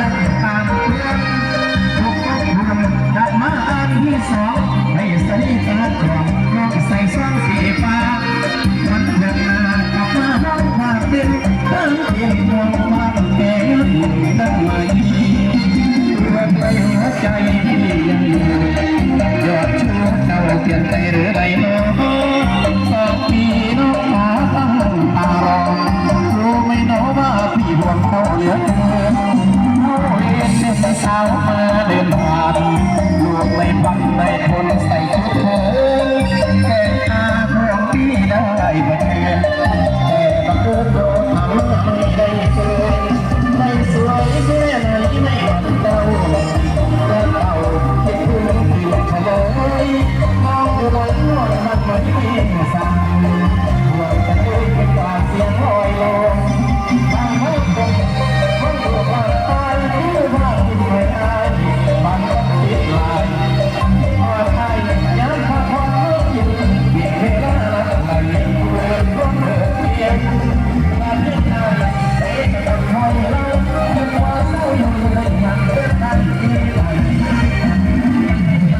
ดั่งตามเพื่อนทุกคนกลับมาอันที่สองให้ใส่ตาจองน้องใส่ซองสีฟ้าวันเดือนนากลับมาห้องความดินเติมเพียงดวง